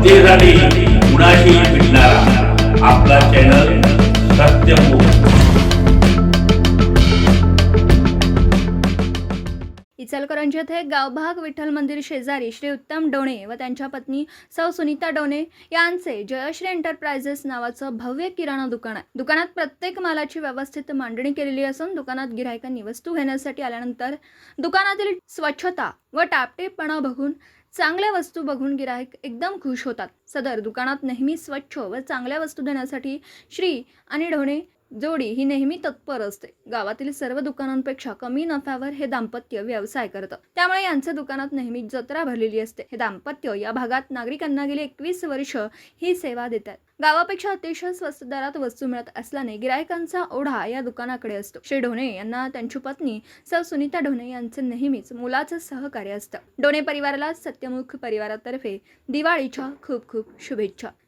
जनतेसाठी कुणाशी भेटणारा आपला चॅनल सत्यमुख इचलकरंजीत येथे गावभाग विठ्ठल मंदिर शेजारी श्री उत्तम डोणे व त्यांच्या पत्नी सौ सुनीता डोणे यांचे जयश्री एंटरप्राइजेस नावाचं भव्य किराणा दुकान आहे. दुकानात प्रत्येक मालाची व्यवस्थित मांडणी केलेली असून दुकानात गिरायकांनी वस्तू घेण्यासाठी आल्यानंतर दुकानातील स्वच्छता व टापटेपणा बघून चांगल्या वस्तू बघून गिराहिक एकदम खुश होतात. सदर दुकानात नेहमी स्वच्छ व चांगल्या वस्तू देण्यासाठी श्री आणि ढोणे जोडी ही नेहमी तत्पर असते. गावातील सर्व दुकानांपेक्षा कमी नफ्यावर हे दाम्पत्य व्यवसाय करतं. त्यामुळे यांच्या दुकानात नेहमी जत्रा भरलेली असते. हे दाम्पत्य या भागात नागरिकांना गेली एकवीस वर्ष ही सेवा देतात. गावापेक्षा अतिशय स्वस्त दरात वस्तू मिळत असल्याने गिरायकांचा ओढा या दुकानाकडे असतो. श्री ढोणे यांना त्यांची पत्नी सौ सुनीता ढोणे यांचं नेहमीच मुलाचं सहकार्य असतं. डोणे परिवाराला सत्यमुख परिवारातर्फे दिवाळीच्या खूप खूप शुभेच्छा.